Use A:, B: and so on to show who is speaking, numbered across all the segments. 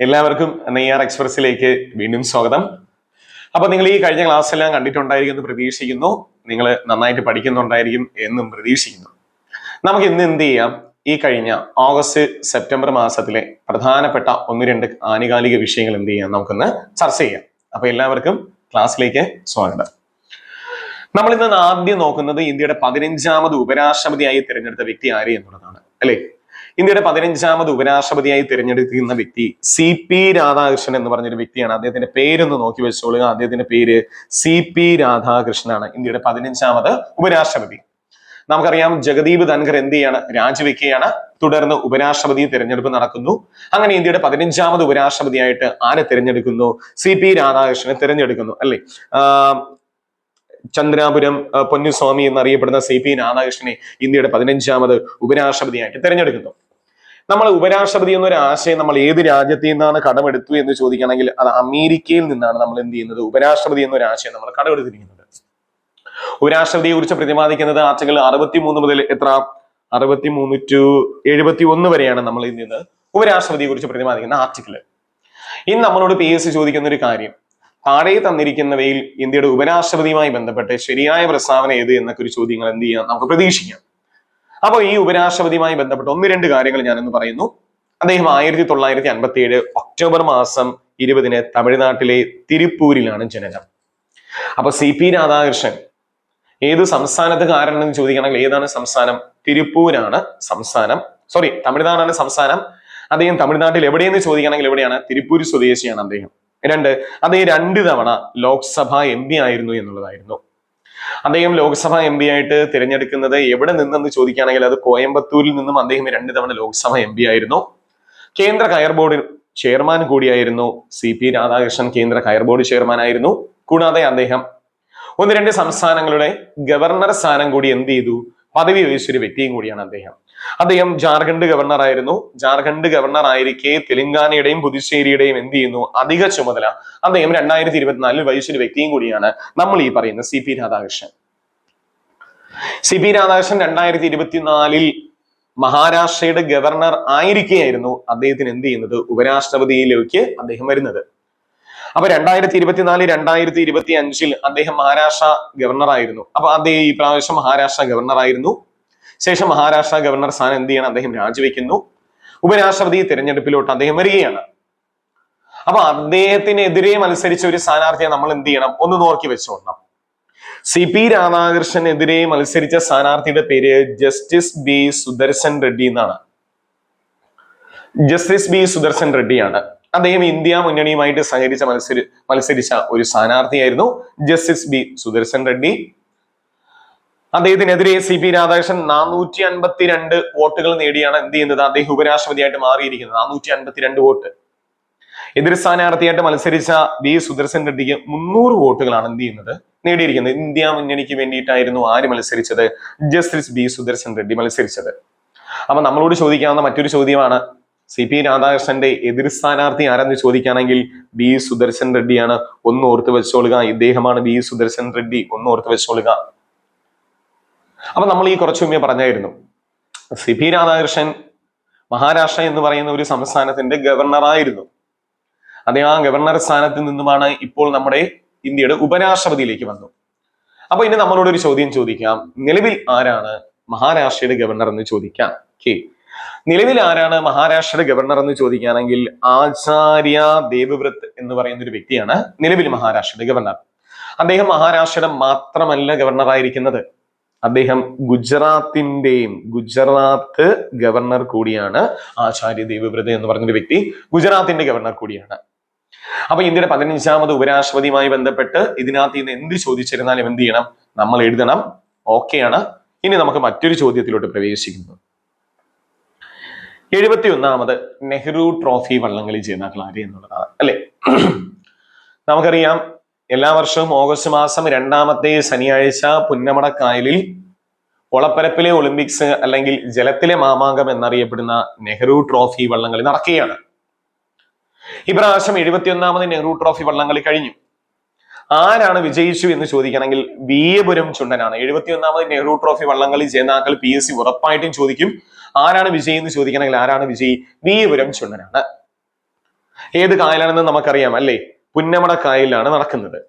A: എല്ലാവർക്കും നെയ്യാർ എക്സ്പ്രസിലേക്ക് വീണ്ടും സ്വാഗതം. അപ്പൊ നിങ്ങൾ ഈ കഴിഞ്ഞ ക്ലാസ് എല്ലാം കണ്ടിട്ടുണ്ടായിരിക്കും എന്ന് പ്രതീക്ഷിക്കുന്നു. നിങ്ങൾ നന്നായിട്ട് പഠിക്കുന്നുണ്ടായിരിക്കും എന്നും പ്രതീക്ഷിക്കുന്നു. നമുക്ക് ഇന്ന് എന്ത് ചെയ്യാം? ഈ കഴിഞ്ഞ ഓഗസ്റ്റ് സെപ്റ്റംബർ മാസത്തിലെ പ്രധാനപ്പെട്ട ഒന്ന് രണ്ട് ആനുകാലിക വിഷയങ്ങൾ എന്ത് ചെയ്യാം? നമുക്കൊന്ന് ചർച്ച ചെയ്യാം. അപ്പൊ എല്ലാവർക്കും ക്ലാസ്സിലേക്ക് സ്വാഗതം. നമ്മൾ ഇന്ന് ആദ്യം നോക്കുന്നത് ഇന്ത്യയുടെ പതിനഞ്ചാമത് ഉപരാഷ്ട്രപതിയായി തിരഞ്ഞെടുത്ത വ്യക്തി ആര് എന്നുള്ളതാണ്. അല്ലെ? ഇന്ത്യയുടെ പതിനഞ്ചാമത് ഉപരാഷ്ട്രപതിയായി തിരഞ്ഞെടുക്കുന്ന വ്യക്തി സി പി രാധാകൃഷ്ണൻ എന്ന് പറഞ്ഞൊരു വ്യക്തിയാണ്. അദ്ദേഹത്തിന്റെ പേരൊന്ന് നോക്കി വെച്ചോളുക. അദ്ദേഹത്തിന്റെ പേര് സി പി രാധാകൃഷ്ണനാണ്. ഇന്ത്യയുടെ പതിനഞ്ചാമത് ഉപരാഷ്ട്രപതി. നമുക്കറിയാം ജഗദീപ് ധൻഖർ എന്ത് ചെയ്യാണ്? രാജിവെക്കുകയാണ്. തുടർന്ന് ഉപരാഷ്ട്രപതി തിരഞ്ഞെടുപ്പ് നടക്കുന്നു. അങ്ങനെ ഇന്ത്യയുടെ പതിനഞ്ചാമത് ഉപരാഷ്ട്രപതിയായിട്ട് ആരെ തിരഞ്ഞെടുക്കുന്നു? സി പി രാധാകൃഷ്ണനെ തിരഞ്ഞെടുക്കുന്നു. അല്ലേ? ചന്ദ്രാപുരം പൊന്നുസ്വാമി എന്നറിയപ്പെടുന്ന സി പി രാധാകൃഷ്ണനെ ഇന്ത്യയുടെ പതിനഞ്ചാമത് ഉപരാഷ്ട്രപതിയായിട്ട് തിരഞ്ഞെടുക്കുന്നു. നമ്മൾ ഉപരാഷ്ട്രപതി എന്നൊരു ആശയം നമ്മൾ ഏത് രാജ്യത്തിൽ നിന്നാണ് കടമെടുത്തു എന്ന് ചോദിക്കുകയാണെങ്കിൽ അത് അമേരിക്കയിൽ നിന്നാണ് നമ്മൾ എന്ത് ചെയ്യുന്നത്? ഉപരാഷ്ട്രപതി എന്നൊരു ആശയം നമ്മൾ കടമെടുത്തിരിക്കുന്നത്. ഉപരാഷ്ട്രപതിയെ കുറിച്ച് പ്രതിപാദിക്കുന്നത് ആർട്ടിക്കിൾ അറുപത്തി മൂന്ന് മുതൽ എത്ര? അറുപത്തി മൂന്ന് ടു എഴുപത്തി ഒന്ന് വരെയാണ് നമ്മൾ ഇതിൽ നിന്ന് ഉപരാഷ്ട്രപതിയെ കുറിച്ച് പ്രതിപാദിക്കുന്ന ആർട്ടിക്കിൾ. ഇന്ന് നമ്മളോട് പി എസ് ചോദിക്കുന്ന ഒരു കാര്യം. താഴെ തന്നിരിക്കുന്നവയിൽ ഇന്ത്യയുടെ ഉപരാഷ്ട്രപതിയുമായി ബന്ധപ്പെട്ട് ശരിയായ പ്രസ്താവന ഏത് എന്നൊക്കെ ഒരു ചോദ്യങ്ങൾ എന്ത് ചെയ്യാം? നമുക്ക് പ്രതീക്ഷിക്കാം. അപ്പോൾ ഈ ഉപരാഷ്ട്രപതിയുമായി ബന്ധപ്പെട്ട് ഒന്ന് രണ്ട് കാര്യങ്ങൾ ഞാൻ ഞാനൊന്ന് പറയുന്നു. അദ്ദേഹം ആയിരത്തി തൊള്ളായിരത്തി അൻപത്തി ഏഴ് ഒക്ടോബർ മാസം ഇരുപതിന് തമിഴ്നാട്ടിലെ തിരുപ്പൂരിലാണ് ജനനം. അപ്പൊ സി പി രാധാകൃഷ്ണൻ ഏത് സംസ്ഥാനത്തുകാരനെന്ന് ചോദിക്കണമെങ്കിൽ ഏതാണ് സംസ്ഥാനം? തിരുപ്പൂരാണ് സംസ്ഥാനം. സോറി തമിഴ്നാടാണ് സംസ്ഥാനം. അദ്ദേഹം തമിഴ്നാട്ടിൽ എവിടെയെന്ന് ചോദിക്കണമെങ്കിൽ എവിടെയാണ്? തിരുപ്പൂർ സ്വദേശിയാണ് അദ്ദേഹം. രണ്ട് അദ്ദേഹം രണ്ട് തവണ ലോക്സഭ എം പി ആയിരുന്നു എന്നുള്ളതായിരുന്നു. അദ്ദേഹം ലോക്സഭ എം പി ആയിട്ട് തിരഞ്ഞെടുക്കുന്നത് എവിടെ നിന്നെന്ന് ചോദിക്കുകയാണെങ്കിൽ അത് കോയമ്പത്തൂരിൽ നിന്നും അദ്ദേഹം രണ്ട് തവണ ലോക്സഭ എം പി ആയിരുന്നു. കേന്ദ്ര കയർ ബോർഡ് ചെയർമാൻ കൂടിയായിരുന്നു. സി പി രാധാകൃഷ്ണൻ കേന്ദ്ര കയർ ബോർഡ് ചെയർമാൻ ആയിരുന്നു. കൂടാതെ അദ്ദേഹം ഒന്ന് രണ്ട് സംസ്ഥാനങ്ങളുടെ ഗവർണർ സ്ഥാനം കൂടി എന്ത് ചെയ്തു? പദവി വഹിച്ചൊരു വ്യക്തിയും കൂടിയാണ് അദ്ദേഹം. അദ്ദേഹം ജാർഖണ്ഡ് ഗവർണർ ആയിരുന്നു. ജാർഖണ്ഡ് ഗവർണർ ആയിരിക്കെ തെലങ്കാനയുടെയും പുതുച്ചേരിയുടെയും എന്ത് ചെയ്യുന്നു? അധിക ചുമതല അദ്ദേഹം രണ്ടായിരത്തി ഇരുപത്തിനാലിൽ വഹിച്ചൊരു വ്യക്തിയും കൂടിയാണ് നമ്മൾ ഈ പറയുന്ന C P Radhakrishnan. C P Radhakrishnan രണ്ടായിരത്തി ഇരുപത്തിനാലിൽ മഹാരാഷ്ട്രയുടെ ഗവർണർ ആയിരിക്കെയായിരുന്നു അദ്ദേഹത്തിന് എന്ത് ചെയ്യുന്നത്? ഉപരാഷ്ട്രപതിയിലേക്ക് അദ്ദേഹം വരുന്നത്. അപ്പൊ രണ്ടായിരത്തി ഇരുപത്തിനാല് രണ്ടായിരത്തി ഇരുപത്തി അഞ്ചിൽ അദ്ദേഹം മഹാരാഷ്ട്ര ഗവർണർ ആയിരുന്നു. അപ്പൊ അദ്ദേഹം ഈ പ്രാവശ്യം മഹാരാഷ്ട്ര ഗവർണർ ആയിരുന്നു. ശേഷം മഹാരാഷ്ട്ര ഗവർണർ സ്ഥാനം എന്ത് ചെയ്യണം? അദ്ദേഹം രാജിവെക്കുന്നു. ഉപരാഷ്ട്രപതി തിരഞ്ഞെടുപ്പിലോട്ട് അദ്ദേഹം വരികയാണ്. അപ്പൊ അദ്ദേഹത്തിനെതിരെ മത്സരിച്ച ഒരു സ്ഥാനാർത്ഥിയെ നമ്മൾ എന്ത് ചെയ്യണം? ഒന്ന് നോക്കി വെച്ചോളണം സി പി രാധാകൃഷ്ണനെതിരെ മത്സരിച്ച സ്ഥാനാർത്ഥിയുടെ പേര് ജസ്റ്റിസ് ബി സുദർശൻ റെഡ്ഡി എന്നാണ്. ജസ്റ്റിസ് ബി സുദർശൻ റെഡ്ഡിയാണ്. അദ്ദേഹം ഇന്ത്യ മുന്നണിയുമായിട്ട് സഹകരിച്ച മത്സരി മത്സരിച്ച ഒരു സ്ഥാനാർത്ഥിയായിരുന്നു ജസ്റ്റിസ് ബി സുദർശൻ റെഡ്ഡി. അദ്ദേഹത്തിനെതിരെ സി പി രാധാകൃഷ്ണൻ നാനൂറ്റി അൻപത്തിരണ്ട് വോട്ടുകൾ നേടിയാണ് എന്ത് ചെയ്യുന്നത്? അദ്ദേഹം ഉപരാഷ്ട്രപതിയായിട്ട് മാറിയിരിക്കുന്നത്. നാനൂറ്റി അൻപത്തിരണ്ട് വോട്ട്. എതിർ സ്ഥാനാർത്ഥിയായിട്ട് മത്സരിച്ച വി സുദർശൻ റെഡ്ഡിക്ക് മുന്നൂറ് വോട്ടുകളാണ് എന്ത് ചെയ്യുന്നത്? നേടിയിരിക്കുന്നത്. ഇന്ത്യ മുന്നണിക്ക് വേണ്ടിയിട്ടായിരുന്നു ആര് മത്സരിച്ചത്? ജസ്റ്റിസ് ബി സുദർശൻ റെഡ്ഡി മത്സരിച്ചത്. അപ്പൊ നമ്മളോട് ചോദിക്കാവുന്ന മറ്റൊരു ചോദ്യമാണ്. സി പി രാധാകൃഷ്ണന്റെ എതിർ സ്ഥാനാർത്ഥി ആരെന്ന് ചോദിക്കുകയാണെങ്കിൽ ബി സുദർശൻ റെഡ്ഡിയാണ്. ഒന്ന് ഓർത്ത് വെച്ചോളുക. ഇദ്ദേഹമാണ് ബി സുദർശൻ റെഡ്ഡി. ഒന്ന് ഓർത്ത് വെച്ചോളുക. അപ്പൊ നമ്മൾ ഈ കുറച്ചു മുമ്പേ പറഞ്ഞായിരുന്നു സി പി രാധാകൃഷ്ണൻ മഹാരാഷ്ട്ര എന്ന് പറയുന്ന ഒരു സംസ്ഥാനത്തിന്റെ ഗവർണറായിരുന്നു. അദ്ദേഹം ആ ഗവർണർ സ്ഥാനത്ത് നിന്നുമാണ് ഇപ്പോൾ നമ്മുടെ ഇന്ത്യയുടെ ഉപരാഷ്ട്രപതിയിലേക്ക് വന്നു അപ്പൊ ഇനി നമ്മളോട് ഒരു ചോദ്യം ചോദിക്കാം. നിലവിൽ ആരാണ് മഹാരാഷ്ട്രയുടെ ഗവർണർ എന്ന് ചോദിക്കാം. ഓക്കെ. നിലവിൽ ആരാണ് മഹാരാഷ്ട്രയുടെ ഗവർണർ എന്ന് ചോദിക്കുകയാണെങ്കിൽ ആചാര്യ ദേവവ്രത് എന്ന് പറയുന്ന ഒരു വ്യക്തിയാണ് നിലവിൽ മഹാരാഷ്ട്രയുടെ ഗവർണർ. അദ്ദേഹം മഹാരാഷ്ട്രയുടെ മാത്രമല്ല ഗവർണർ ആയിരിക്കുന്നത് അദ്ദേഹം ഗുജറാത്തിന്റെയും ഗുജറാത്ത് ഗവർണർ കൂടിയാണ് ആചാര്യ ദേവവ്രത എന്ന് പറഞ്ഞൊരു വ്യക്തി ഗുജറാത്തിന്റെ ഗവർണർ കൂടിയാണ്. അപ്പൊ ഇന്ത്യയുടെ പതിനഞ്ചാമത് ഉപരാഷ്ട്രപതിയുമായി ബന്ധപ്പെട്ട് ഇതിനകത്ത് ഇന്ന് എന്ത് ചോദിച്ചിരുന്നാലും എന്ത് ചെയ്യണം? നമ്മൾ എഴുതണം. ഓക്കെയാണ് ഇനി നമുക്ക് മറ്റൊരു ചോദ്യത്തിലോട്ട് പ്രവേശിക്കുന്നു. എഴുപത്തി ഒന്നാമത് നെഹ്റു ട്രോഫി വള്ളംകളി ജേതാക്കൾ ആര് എന്നുള്ളതാണ്. അല്ലെ? നമുക്കറിയാം എല്ലാ വർഷവും ഓഗസ്റ്റ് മാസം രണ്ടാമത്തെ ശനിയാഴ്ച പുന്നമടക്കായലിൽ ഒളപ്പരപ്പിലെ ഒളിമ്പിക്സ് അല്ലെങ്കിൽ ജലത്തിലെ മാമാങ്കം എന്നറിയപ്പെടുന്ന നെഹ്റു ട്രോഫി വള്ളംകളി നടക്കുകയാണ്. ഇപ്രാവശ്യം എഴുപത്തിയൊന്നാമത് നെഹ്റു ട്രോഫി വള്ളംകളി കഴിഞ്ഞു. ആരാണ് വിജയിച്ചു എന്ന് ചോദിക്കണമെങ്കിൽ വീയപുരം ചുണ്ടനാണ്. എഴുപത്തിയൊന്നാമത് നെഹ്റു ട്രോഫി വള്ളംകളി ജേതാക്കൾ പി എസ് സി ഉറപ്പായിട്ടും ചോദിക്കും ആരാണ് വിജയി എന്ന് ചോദിക്കണമെങ്കിൽ ആരാണ് വിജയി? വീയപുരം ചുണ്ടനാണ്. ഏത് കായലാണെന്ന് നമുക്കറിയാം അല്ലേ? പുന്നമട കായലിലാണ് നടക്കുന്നത്.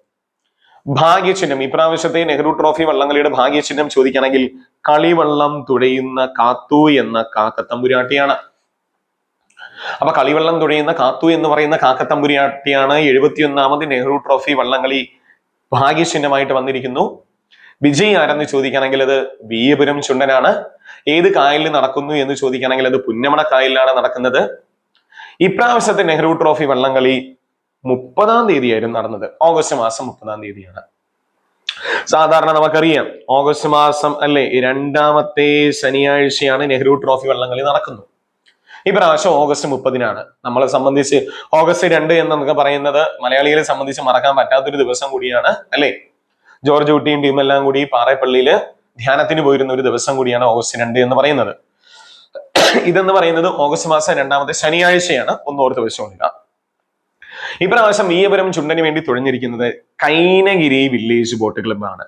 A: ഭാഗ്യചിഹ്നം ഇപ്രാവശ്യത്തെ നെഹ്റു ട്രോഫി വള്ളംകളിയുടെ ഭാഗ്യചിഹ്നം ചോദിക്കുകയാണെങ്കിൽ കളിവള്ളം തുഴയുന്ന കാത്തു എന്ന കാക്കത്തമ്പുരാട്ടിയാണ്. അപ്പൊ കളിവള്ളം തുഴയുന്ന കാത്തു എന്ന് പറയുന്ന കാക്കത്തമ്പുരാട്ടിയാണ് എഴുപത്തിയൊന്നാമത് നെഹ്റു ട്രോഫി വള്ളംകളി ഭാഗ്യചിഹ്നമായിട്ട് വന്നിരിക്കുന്നു. വിജയ് ആരെന്ന് ചോദിക്കുകയാണെങ്കിൽ അത് വീയപുരം ചുണ്ടനാണ്. ഏത് കായലിൽ നടക്കുന്നു എന്ന് ചോദിക്കുകയാണെങ്കിൽ അത് പുന്നമണ കായലിലാണ് നടക്കുന്നത്. ഇപ്രാവശ്യത്തെ നെഹ്റു ട്രോഫി വള്ളംകളി മുപ്പതാം തീയതിയായിരുന്നു നടന്നത്. ഓഗസ്റ്റ് മാസം മുപ്പതാം തീയതിയാണ്. സാധാരണ നമുക്കറിയാം ഓഗസ്റ്റ് മാസം അല്ലെ രണ്ടാമത്തെ ശനിയാഴ്ചയാണ് നെഹ്റു ട്രോഫി വള്ളംകളി നടക്കുന്നു ഈ പ്രാവശ്യം ഓഗസ്റ്റ് മുപ്പതിനാണ്. നമ്മളെ സംബന്ധിച്ച് ഓഗസ്റ്റ് രണ്ട് എന്ന് നമുക്ക് പറയുന്നത് മലയാളികളെ സംബന്ധിച്ച് മറക്കാൻ പറ്റാത്തൊരു ദിവസം കൂടിയാണ് അല്ലെ? ജോർജ് കുട്ടിയും ടീം എല്ലാം കൂടി പാറേപ്പള്ളിയിൽ ധ്യാനത്തിന് പോയിരുന്ന ഒരു ദിവസം കൂടിയാണ് ഓഗസ്റ്റ് രണ്ട് എന്ന് പറയുന്നത്. ഇതെന്ന് പറയുന്നത് ഓഗസ്റ്റ് മാസം രണ്ടാമത്തെ ശനിയാഴ്ചയാണ്. ഒന്നോർത്ത് വെച്ചുകൊള്ളുക ഇപ്രാവശ്യം ഈയപുരം ചുണ്ടന് വേണ്ടി തുഴഞ്ഞിരിക്കുന്നത് കൈനഗിരി വില്ലേജ് ബോട്ട് ക്ലബ്ബാണ്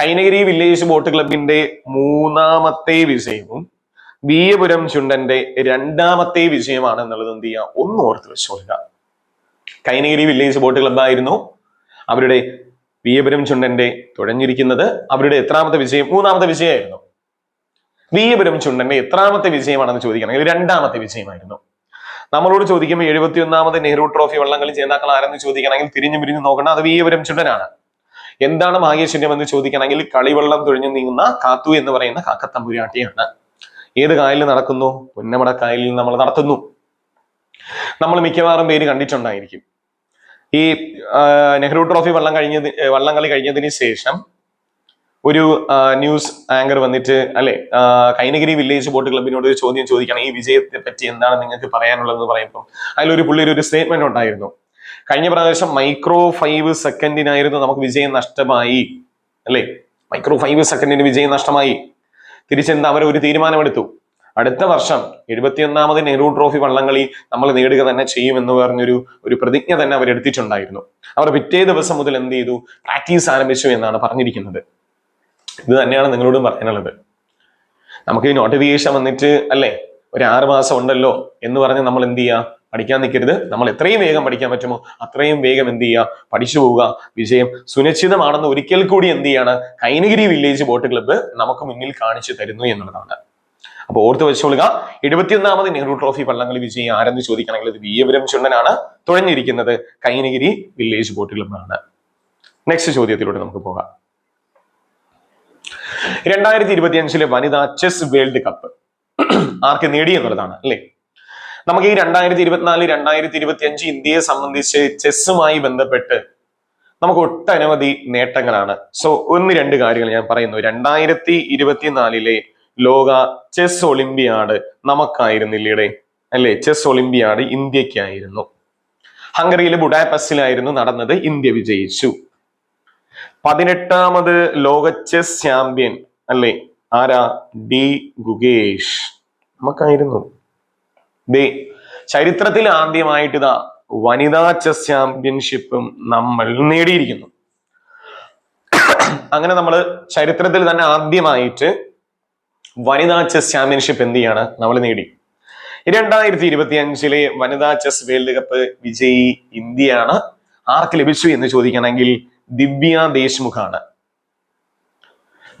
A: കൈനഗിരി വില്ലേജ് ബോട്ട് ക്ലബിന്റെ മൂന്നാമത്തെ വിജയവും വീയപുരം ചുണ്ടന്റെ രണ്ടാമത്തെ വിജയമാണ് എന്നുള്ളത് എന്ത് ചെയ്യുക ഒന്ന് ഓർത്ത് വെച്ചോളുക. കൈനഗിരി വില്ലേജ് ബോട്ട് ക്ലബ്ബായിരുന്നു അവരുടെ വീയപുരം ചുണ്ടന്റെ തുഴഞ്ഞിരിക്കുന്നത് അവരുടെ എത്രാമത്തെ വിജയം? മൂന്നാമത്തെ വിജയമായിരുന്നു. വീയപുരം ചുണ്ടന്റെ എത്രാമത്തെ വിജയമാണെന്ന് ചോദിക്കണമെങ്കിൽ രണ്ടാമത്തെ വിജയമായിരുന്നു. നമ്മളോട് ചോദിക്കുമ്പോൾ എഴുപത്തി ഒന്നാമത് നെഹ്റു ട്രോഫി വള്ളംകളി ജേതാക്കൾ ആരെന്ന് ചോദിക്കണമെങ്കിൽ തിരിഞ്ഞു പിരിഞ്ഞു നോക്കണം. അത് വീയപുരം ചുണ്ടനാണ്. എന്താണ് ഭാഗ്യശൂന്യം എന്ന് ചോദിക്കണമെങ്കിൽ കളിവെള്ളം തുഴഞ്ഞു നീങ്ങുന്ന കാത്തു എന്ന് പറയുന്ന കാക്കത്തമ്പുരാട്ടിയാണ്. ഏത് കായലിൽ നടക്കുന്നു? പുന്നമട കായലിൽ നമ്മൾ നടത്തുന്നു. നമ്മൾ മിക്കവാറും പേര് കണ്ടിട്ടുണ്ടായിരിക്കും. ഈ നെഹ്റു ട്രോഫി വള്ളം കഴിഞ്ഞത് വള്ളംകളി കഴിഞ്ഞതിന് ശേഷം ഒരു ന്യൂസ് ആങ്കർ വന്നിട്ട് അല്ലെ കൈനഗിരി വില്ലേജ് ബോട്ട് ക്ലബിനോട് ഒരു ചോദ്യം ചോദിക്കണം ഈ വിജയത്തെ പറ്റി എന്താണ് നിങ്ങൾക്ക് പറയാനുള്ളതെന്ന് പറയുമ്പോൾ? അതിലൊരു പുള്ളി ഒരു സ്റ്റേറ്റ്മെന്റ് ഉണ്ടായിരുന്നു. കഴിഞ്ഞ പ്രാവശ്യം മൈക്രോ ഫൈവ് സെക്കൻഡിനായിരുന്നു നമുക്ക് വിജയം നഷ്ടമായി അല്ലേ? മൈക്രോ ഫൈവ് സെക്കൻഡിന് വിജയം നഷ്ടമായി. തിരിച്ചെന്താ? അവർ ഒരു തീരുമാനമെടുത്തു. അടുത്ത വർഷം എഴുപത്തിയൊന്നാമത് നെഹ്റു ട്രോഫി വള്ളംകളി നമ്മൾ നേടുക തന്നെ ചെയ്യുമെന്ന് പറഞ്ഞൊരു ഒരു പ്രതിജ്ഞ തന്നെ അവരെടുത്തിട്ടുണ്ടായിരുന്നു അവർ പിറ്റേ ദിവസം മുതൽ എന്ത് ചെയ്തു? പ്രാക്ടീസ് ആരംഭിച്ചു എന്നാണ് പറഞ്ഞിരിക്കുന്നത്. ഇത് തന്നെയാണ് നിങ്ങളോടും പറയാനുള്ളത്. നമുക്ക് ഈ നോട്ടിഫിക്കേഷൻ വന്നിട്ട് അല്ലേ? ഒരു ആറ് മാസം ഉണ്ടല്ലോ എന്ന് പറഞ്ഞ് നമ്മൾ എന്ത് ചെയ്യുക പഠിക്കാൻ നിൽക്കരുത്. നമ്മൾ എത്രയും വേഗം പഠിക്കാൻ പറ്റുമോ? അത്രയും വേഗം എന്ത് ചെയ്യുക പഠിച്ചു പോവുക. വിജയം സുനിശ്ചിതമാണെന്ന് ഒരിക്കൽ കൂടി എന്ത് ചെയ്യാണ്? കൈനഗിരി വില്ലേജ് ബോട്ട് ക്ലബ്ബ് നമുക്ക് മുന്നിൽ കാണിച്ചു തരുന്നു എന്നുള്ളതാണ്. അപ്പോൾ ഓർത്ത് വെച്ചോളുക എഴുപത്തിയൊന്നാമത് നെഹ്റു ട്രോഫി വള്ളംകളി വിജയം ആരെന്ന് ചോദിക്കണമെങ്കിൽ ഇത് വീയപുരം ചുണ്ടനാണ് തുഴഞ്ഞിരിക്കുന്നത് കൈനഗിരി വില്ലേജ് ബോട്ട് ക്ലബ്ബാണ് നെക്സ്റ്റ് ചോദ്യത്തിലൂടെ നമുക്ക് പോകാം. രണ്ടായിരത്തി ഇരുപത്തി അഞ്ചിലെ വനിതാ ചെസ് വേൾഡ് കപ്പ്. ആർക്ക് നേടി എന്നുള്ളതാണ് അല്ലെ? നമുക്ക് ഈ രണ്ടായിരത്തി ഇരുപത്തിനാല് രണ്ടായിരത്തി ഇരുപത്തി അഞ്ച് ഇന്ത്യയെ സംബന്ധിച്ച് ചെസ്സുമായി ബന്ധപ്പെട്ട് നമുക്ക് ഒട്ടനവധി നേട്ടങ്ങളാണ്. സോ ഒന്ന് രണ്ട് കാര്യങ്ങൾ ഞാൻ പറയുന്നു. രണ്ടായിരത്തി ഇരുപത്തിനാലിലെ ലോക ചെസ് ഒളിമ്പിയാഡ് നമുക്കായിരുന്നില്ലേ അല്ലെ? ചെസ് ഒളിമ്പിയാഡ് ഇന്ത്യക്കായിരുന്നു ഹംഗറിയിലെ ബുഡാപസിലായിരുന്നു നടന്നത്. ഇന്ത്യ വിജയിച്ചു. പതിനെട്ടാമത് ലോക ചെസ് ചാമ്പ്യൻ അല്ലേ? ആരാ? ഡി ഗുഗേഷ് നമുക്കായിരുന്നു. ദേ ചരിത്രത്തിൽ ആദ്യമായിട്ട് ഇതാ വനിതാ ചെസ് ചാമ്പ്യൻഷിപ്പും നമ്മൾ നേടിയിരിക്കുന്നു. അങ്ങനെ നമ്മൾ ചരിത്രത്തിൽ തന്നെ ആദ്യമായിട്ട് വനിതാ ചെസ് ചാമ്പ്യൻഷിപ്പ് എന്ത് ചെയ്യാണ്? നമ്മൾ നേടി. രണ്ടായിരത്തി ഇരുപത്തി അഞ്ചിലെ വനിതാ ചെസ് വേൾഡ് കപ്പ് വിജയി ഇന്ത്യയാണ്. ആർക്ക് ലഭിച്ചു എന്ന് ചോദിക്കണമെങ്കിൽ ദിവ്യ ദേശ്മുഖാണ്.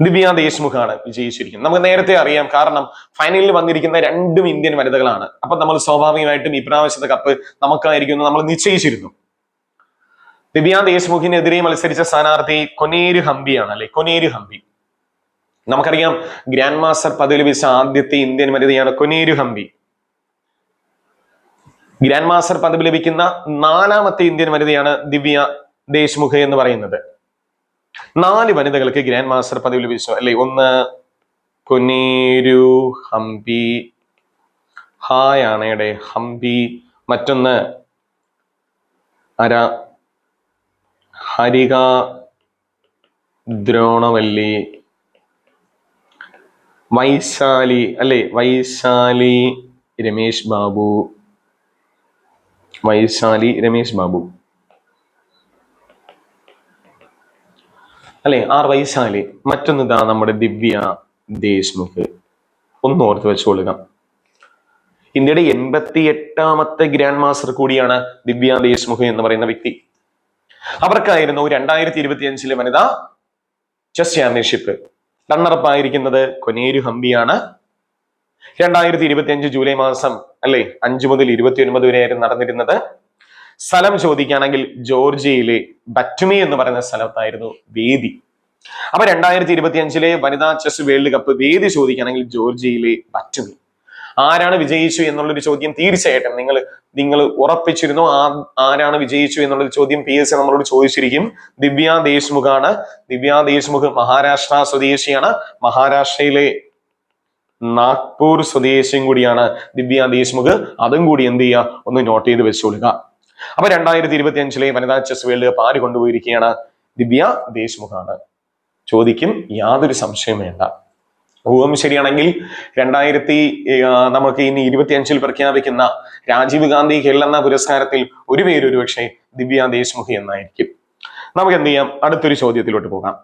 A: ദിവ്യ ദേശ്മുഖാണ് വിജയിച്ചിരിക്കുന്നത്. നമുക്ക് നേരത്തെ അറിയാം കാരണം ഫൈനലിൽ വന്നിരിക്കുന്ന രണ്ടും ഇന്ത്യൻ വനിതകളാണ്. അപ്പൊ നമ്മൾ സ്വാഭാവികമായിട്ടും ഇപ്രാവശ്യത്തെ കപ്പ് നമുക്കായിരിക്കും നമ്മൾ നിശ്ചയിച്ചിരുന്നു. ദിവ്യ ദേശ്മുഖിനെതിരെ മത്സരിച്ച സ്ഥാനാർത്ഥി കൊനേരു ഹംപിയാണ് അല്ലെ? കൊനേരു ഹംപി. നമുക്കറിയാം ഗ്രാൻഡ് മാസ്റ്റർ പദവി ലഭിച്ച ആദ്യത്തെ ഇന്ത്യൻ വനിതയാണ് കൊനേരു ഹംപി. ഗ്രാൻഡ് മാസ്റ്റർ പദവി ലഭിക്കുന്ന നാലാമത്തെ ഇന്ത്യൻ വനിതയാണ് ദിവ്യ ദേശ്മുഖ് എന്ന് പറയുന്നത്. നാല് വനിതകൾക്ക് ഗ്രാൻഡ് മാസ്റ്റർ പദവി ലഭിച്ചു. അല്ലെ? ഒന്ന് കൊനേരു ഹംപി ഹായ് ആണയുടെ ഹംപി മറ്റൊന്ന് അര ഹരിക ദ്രോണവല്ലി വൈശാലി അല്ലെ? വൈശാലി രമേശ് ബാബു. വൈശാലി രമേശ് ബാബു. അല്ലെ? ആർ വൈശാലി മറ്റൊന്ന് ഇതാ നമ്മുടെ ദിവ്യ ദേശ്മുഖ്. ഒന്ന് ഓർത്ത് വെച്ചുകൊള്ളുക ഇന്ത്യയുടെ എൺപത്തി എട്ടാമത്തെ ഗ്രാൻഡ് മാസ്റ്റർ കൂടിയാണ് ദിവ്യ ദേശ്മുഖ് എന്ന് പറയുന്ന വ്യക്തി. അവർക്കായിരുന്നു രണ്ടായിരത്തി ഇരുപത്തി അഞ്ചിലെ വനിതാ ചെസ് ചാമ്പ്യൻഷിപ്പ് റണ്ണറപ്പ് ആയിരിക്കുന്നത് കൊനേരു ഹംപിയാണ്. രണ്ടായിരത്തി ഇരുപത്തി അഞ്ച് ജൂലൈ മാസം അല്ലെ? അഞ്ചു മുതൽ ഇരുപത്തി ഒൻപത് വരെയായിരുന്നു നടന്നിരുന്നത്. സ്ഥലം ചോദിക്കുകയാണെങ്കിൽ ജോർജിയയിലെ ബറ്റുമി എന്ന് പറയുന്ന സ്ഥലത്തായിരുന്നു വേദി. അപ്പൊ രണ്ടായിരത്തി ഇരുപത്തി അഞ്ചിലെ വനിതാ ചെസ് വേൾഡ് കപ്പ് വേദി ചോദിക്കുകയാണെങ്കിൽ ജോർജിയയിലെ ബറ്റുമി. ആരാണ് വിജയിച്ചു എന്നുള്ളൊരു ചോദ്യം തീർച്ചയായിട്ടും നിങ്ങൾ നിങ്ങൾ ഉറപ്പിച്ചിരുന്നു. ആ ആരാണ് വിജയിച്ചു എന്നുള്ളൊരു ചോദ്യം പി എസ് നമ്മളോട് ചോദിച്ചിരിക്കും. ദിവ്യ ദേശ്മുഖാണ്. ദിവ്യ ദേശ്മുഖ് മഹാരാഷ്ട്ര സ്വദേശിയാണ്. മഹാരാഷ്ട്രയിലെ നാഗ്പൂർ സ്വദേശിയും കൂടിയാണ് ദിവ്യ ദേശ്മുഖ്. അതും കൂടി എന്ത് ചെയ്യുക? ഒന്ന് നോട്ട് ചെയ്ത് വെച്ചുകൊടുക്കുക അപ്പൊ രണ്ടായിരത്തി ഇരുപത്തി അഞ്ചിലെ വനിതാ ചെസ് വേൾഡ് കപ്പ് ആര് കൊണ്ടുപോയിരിക്കുകയാണ്? ദിവ്യ ദേശ്മുഖാണ്. ചോദിക്കും യാതൊരു സംശയം വേണ്ട. ഊഹം ശരിയാണെങ്കിൽ രണ്ടായിരത്തി നമുക്ക് ഇനി ഇരുപത്തി അഞ്ചിൽ പ്രഖ്യാപിക്കുന്ന രാജീവ് ഗാന്ധി എന്ന പുരസ്കാരത്തിൽ ഒരു പേര് ഒരുപക്ഷെ ദിവ്യ ദേശ്മുഖി എന്നായിരിക്കും. നമുക്ക് എന്ത് ചെയ്യാം? അടുത്തൊരു ചോദ്യത്തിലോട്ട് പോകാം.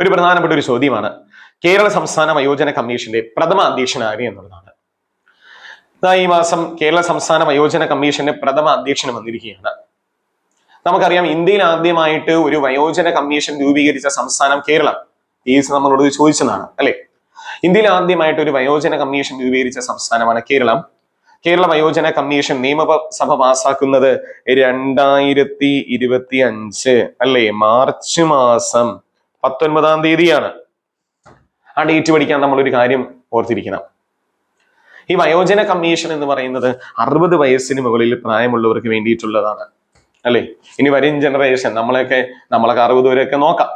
A: ഒരു പ്രധാനപ്പെട്ട ഒരു ചോദ്യമാണ്. കേരള സംസ്ഥാന വയോജന കമ്മീഷന്റെ പ്രഥമ അധ്യക്ഷൻ ആര് എന്നുള്ളതാണ്. ഈ മാസം കേരള സംസ്ഥാന വയോജന കമ്മീഷന്റെ പ്രഥമ അധ്യക്ഷന് വന്നിരിക്കുകയാണ്. നമുക്കറിയാം ഇന്ത്യയിൽ ആദ്യമായിട്ട് ഒരു വയോജന കമ്മീഷൻ രൂപീകരിച്ച സംസ്ഥാനം കേരളം. ഈ നമ്മളോട് ചോദിച്ചതാണ് അല്ലെ? ഇന്ത്യയിൽ ആദ്യമായിട്ട് ഒരു വയോജന കമ്മീഷൻ രൂപീകരിച്ച സംസ്ഥാനമാണ് കേരളം. കേരള വയോജന കമ്മീഷൻ നിയമസഭ പാസാക്കുന്നത് രണ്ടായിരത്തി ഇരുപത്തി അഞ്ച് അല്ലെ? മാർച്ച് മാസം പത്തൊൻപതാം തീയതിയാണ്. ആ ഡേറ്റ് പഠിക്കാൻ നമ്മൾ ഒരു കാര്യം ഓർത്തിരിക്കണം. ഈ വയോജന കമ്മീഷൻ എന്ന് പറയുന്നത് അറുപത് വയസ്സിന് മുകളിൽ പ്രായമുള്ളവർക്ക് വേണ്ടിയിട്ടുള്ളതാണ്. അല്ലേ? ഇനി വരും ജനറേഷൻ നമ്മളെയൊക്കെ നമ്മളൊക്കെ അറുപത് വരെയൊക്കെ നോക്കാം.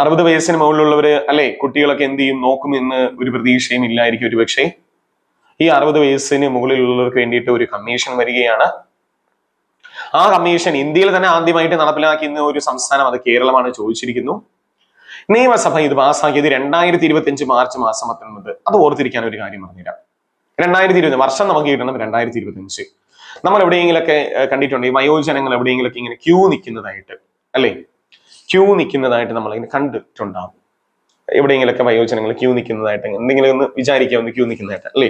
A: അറുപത് വയസ്സിന് മുകളിലുള്ളവര് അല്ലെ? കുട്ടികളൊക്കെ എന്ത് ചെയ്യും? നോക്കും എന്ന് ഒരു പ്രതീക്ഷയും ഇല്ലായിരിക്കും ഒരു പക്ഷേ ഈ അറുപത് വയസ്സിന് മുകളിലുള്ളവർക്ക് വേണ്ടിയിട്ട് ഒരു കമ്മീഷൻ വരികയാണ്. ആ കമ്മീഷൻ ഇന്ത്യയിൽ തന്നെ ആദ്യമായിട്ട് നടപ്പിലാക്കുന്ന ഒരു സംസ്ഥാനം അത് കേരളമാണ് ചോദിച്ചിരിക്കുന്നു. നിയമസഭ ഇത് പാസ്സാക്കിയത് രണ്ടായിരത്തി ഇരുപത്തി അഞ്ച് മാർച്ച് മാസം പത്തൊൻപത്. അത് ഓർത്തിരിക്കാൻ ഒരു കാര്യം പറഞ്ഞുതരാം. രണ്ടായിരത്തി ഇരുപത് വർഷം നമുക്ക് കിട്ടണം രണ്ടായിരത്തി ഇരുപത്തി അഞ്ച് നമ്മൾ എവിടെയെങ്കിലൊക്കെ കണ്ടിട്ടുണ്ട് ഈ വയോജനങ്ങൾ എവിടെയെങ്കിലൊക്കെ ഇങ്ങനെ ക്യൂ നിൽക്കുന്നതായിട്ട് അല്ലേ? ക്യൂ നിൽക്കുന്നതായിട്ട് നമ്മൾ ഇങ്ങനെ കണ്ടിട്ടുണ്ടാവും. എവിടെയെങ്കിലൊക്കെ വയോജനങ്ങൾ ക്യൂ നിൽക്കുന്നതായിട്ട് എന്തെങ്കിലും ഒന്ന് വിചാരിക്കാം ഒന്ന് ക്യൂ നിൽക്കുന്നതായിട്ട് അല്ലേ?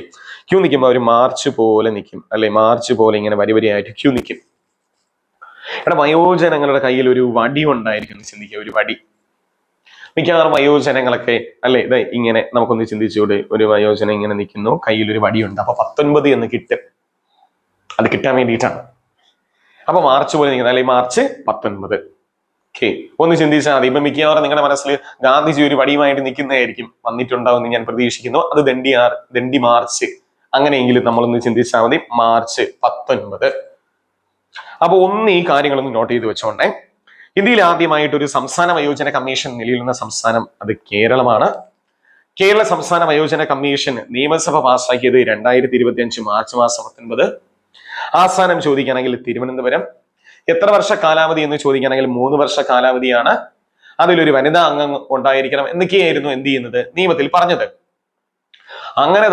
A: ക്യൂ നിൽക്കുമ്പോൾ അവർ മാർച്ച് പോലെ നിൽക്കും അല്ലെ? മാർച്ച് പോലെ ഇങ്ങനെ വരി വരിയായിട്ട് ക്യൂ നിൽക്കും. എടാ വയോജനങ്ങളുടെ കയ്യിൽ ഒരു വടി ഉണ്ടായിരിക്കും ചിന്തിക്കുക ഒരു വടി. മിക്കവാറും വയോജനങ്ങളൊക്കെ അല്ലെ? ഇതെ ഇങ്ങനെ നമുക്കൊന്ന് ചിന്തിച്ചുകൂടെ. ഒരു വയോജനം ഇങ്ങനെ നിൽക്കുന്നു. കയ്യിൽ ഒരു വടിയുണ്ട്. അപ്പൊ പത്തൊൻപത് എന്ന് കിട്ടും. അത് കിട്ടാൻ വേണ്ടിയിട്ടാണ്. അപ്പൊ മാർച്ച് പോലെ നിൽക്കുന്നത്. അല്ലെ മാർച്ച് പത്തൊൻപത്. ഓക്കെ. ഒന്ന് ചിന്തിച്ചാൽ മതി. ഇപ്പൊ മിക്കവാറും നിങ്ങളുടെ മനസ്സിൽ ഗാന്ധിജി ഒരു വടിയുമായിട്ട് നിൽക്കുന്നതായിരിക്കും. വന്നിട്ടുണ്ടാവും എന്ന് ഞാൻ പ്രതീക്ഷിക്കുന്നു. അത് ദണ്ഡി ആർ ദണ്ഡി മാർച്ച്. അങ്ങനെയെങ്കിലും നമ്മളൊന്ന് ചിന്തിച്ചാൽ മതി. മാർച്ച് പത്തൊൻപത്. അപ്പൊ ഒന്ന് ഈ കാര്യങ്ങളൊന്ന് നോട്ട് ചെയ്ത് വെച്ചോണ്ടേ. ഇന്ത്യയിൽ ആദ്യമായിട്ട് ഒരു സംസ്ഥാന വയോജന കമ്മീഷൻ നിലയിലുന്ന സംസ്ഥാനം അത് കേരളമാണ്. കേരള സംസ്ഥാന വയോജന കമ്മീഷൻ നിയമസഭ പാസ്സാക്കിയത് രണ്ടായിരത്തി ഇരുപത്തി അഞ്ച് മാർച്ച് മാസം പത്തൊൻപത്. ആസ്ഥാനം ചോദിക്കുകയാണെങ്കിൽ തിരുവനന്തപുരം. എത്ര വർഷ കാലാവധി എന്ന് ചോദിക്കുകയാണെങ്കിൽ മൂന്ന് വർഷ കാലാവധിയാണ്. അതിലൊരു വനിതാ അംഗം ഉണ്ടായിരിക്കണം എന്നൊക്കെയായിരുന്നു എന്ത് ചെയ്യുന്നത്? നിയമത്തിൽ പറഞ്ഞത്. അങ്ങനെ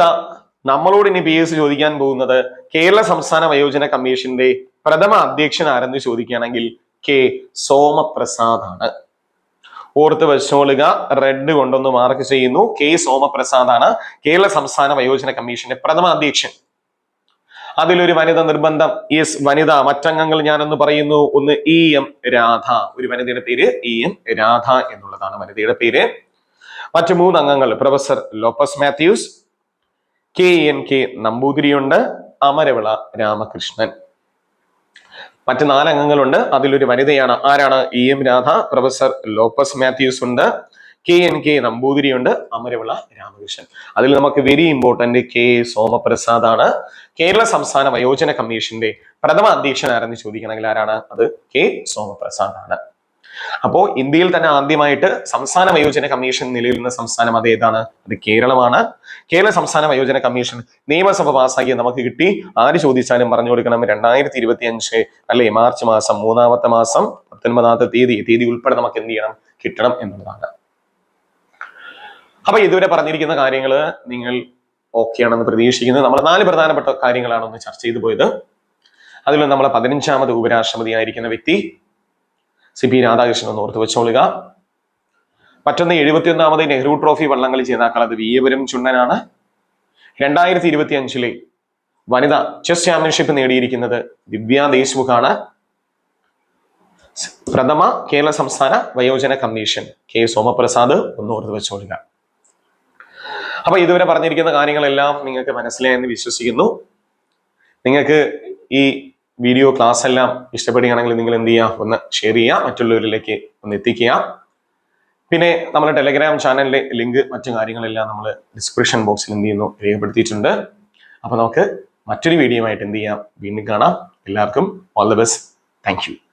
A: നമ്മളോട് ഇനി പി എസ് ചോദിക്കാൻ പോകുന്നത് കേരള സംസ്ഥാന വയോജന കമ്മീഷന്റെ പ്രഥമ അധ്യക്ഷൻ ആരെന്ന് ചോദിക്കുകയാണെങ്കിൽ കെ സോമപ്രസാദാണ്. ഓർത്ത് വെച്ചോളുക റെഡ് കൊണ്ടൊന്ന് മാർക്ക് ചെയ്യുന്നു. കെ സോമപ്രസാദാണ്. കേരള സംസ്ഥാന വയോജന കമ്മീഷന്റെ പ്രഥമ അധ്യക്ഷൻ. അതിലൊരു വനിത നിർബന്ധം. യെസ് വനിത. മറ്റംഗങ്ങൾ ഞാനൊന്ന് പറയുന്നു. ഒന്ന് ഇ എം രാധ. ഒരു വനിതയുടെ പേര് ഇ എം രാധ എന്നുള്ളതാണ് വനിതയുടെ പേര്. മറ്റു മൂന്ന് അംഗങ്ങൾ professor Lopez Mathews K N K നമ്പൂതിരിയുണ്ട് Amaravila Ramakrishnan. മറ്റ് നാലംഗങ്ങളുണ്ട്. അതിലൊരു വനിതയാണ്. ആരാണ്? E M Radha professor Lopez Mathews ഉണ്ട്. കെ എൻ കെ നമ്പൂതിരിയുണ്ട് അമരവിള രാമകൃഷ്ണൻ. അതിൽ നമുക്ക് വെരി ഇമ്പോർട്ടന്റ് കെ സോമപ്രസാദ് ആണ് കേരള സംസ്ഥാന വയോജന കമ്മീഷന്റെ പ്രഥമ അധ്യക്ഷനാരെന്ന് ചോദിക്കണമെങ്കിൽ ആരാണ്? അത് കെ സോമപ്രസാദ് ആണ് അപ്പോ ഇന്ത്യയിൽ തന്നെ ആദ്യമായിട്ട് സംസ്ഥാന വയോജന കമ്മീഷൻ നിലയിലുള്ള സംസ്ഥാനം അത് ഏതാണ്? അത് കേരളമാണ്. കേരള സംസ്ഥാന വയോജന കമ്മീഷൻ നിയമസഭ പാസ്സാക്കി നമുക്ക് കിട്ടി. ആര് ചോദിച്ചാലും പറഞ്ഞു കൊടുക്കണം. രണ്ടായിരത്തി ഇരുപത്തി അഞ്ച് അല്ലെ? മാർച്ച് മാസം മൂന്നാമത്തെ മാസം പത്തൊൻപതാമത്തെ തീയതി തീയതി ഉൾപ്പെടെ നമുക്ക് എന്ത് ചെയ്യണം? കിട്ടണം എന്നുള്ളതാണ്. അപ്പൊ ഇതുവരെ പറഞ്ഞിരിക്കുന്ന കാര്യങ്ങൾ നിങ്ങൾ ഓക്കെ ആണെന്ന് പ്രതീക്ഷിക്കുന്നു. നമ്മൾ നാല് പ്രധാനപ്പെട്ട കാര്യങ്ങളാണ് ഒന്ന് ചർച്ച ചെയ്തു പോയത്. അതിൽ നമ്മളെ പതിനഞ്ചാമത് ഉപരാഷ്ട്രപതി ആയിരിക്കുന്ന വ്യക്തി സി പി രാധാകൃഷ്ണൻ ഒന്ന് ഓർത്ത് വെച്ചോളുക. മറ്റൊന്ന് എഴുപത്തിയൊന്നാമത് നെഹ്റു ട്രോഫി വള്ളംകളി ജേതാക്കൾ അത് വിയപുരം ചുണ്ടനാണ്. രണ്ടായിരത്തി ഇരുപത്തി അഞ്ചിലെ വനിതാ ചെസ് ചാമ്പ്യൻഷിപ്പ് നേടിയിരിക്കുന്നത് ദിവ്യ ദേശ്മുഖാണ്. പ്രഥമ കേരള സംസ്ഥാന വയോജന കമ്മീഷൻ കെ സോമപ്രസാദ് ഒന്ന് ഓർത്ത് വെച്ചോളുക. അപ്പൊ ഇതുവരെ പറഞ്ഞിരിക്കുന്ന കാര്യങ്ങളെല്ലാം നിങ്ങൾക്ക് മനസ്സിലായെന്ന് വിശ്വസിക്കുന്നു. നിങ്ങൾക്ക് ഈ വീഡിയോ ക്ലാസ് എല്ലാം ഇഷ്ടപ്പെടുകയാണെങ്കിൽ നിങ്ങൾ എന്ത് ചെയ്യുക ഒന്ന് ഷെയർ ചെയ്യുക മറ്റുള്ളവരിലേക്ക് ഒന്ന് എത്തിക്കുക. പിന്നെ നമ്മുടെ ടെലഗ്രാം ചാനലിലെ ലിങ്ക് മറ്റു കാര്യങ്ങളെല്ലാം നമ്മൾ ഡിസ്ക്രിപ്ഷൻ ബോക്സിൽ എന്ത് ചെയ്യുന്നു? രേഖപ്പെടുത്തിയിട്ടുണ്ട്. അപ്പൊ നമുക്ക് മറ്റൊരു വീഡിയോ ആയിട്ട് എന്ത് ചെയ്യാം? വീണ്ടും കാണാം. എല്ലാവർക്കും ഓൾ ദ ബെസ്റ്റ് താങ്ക്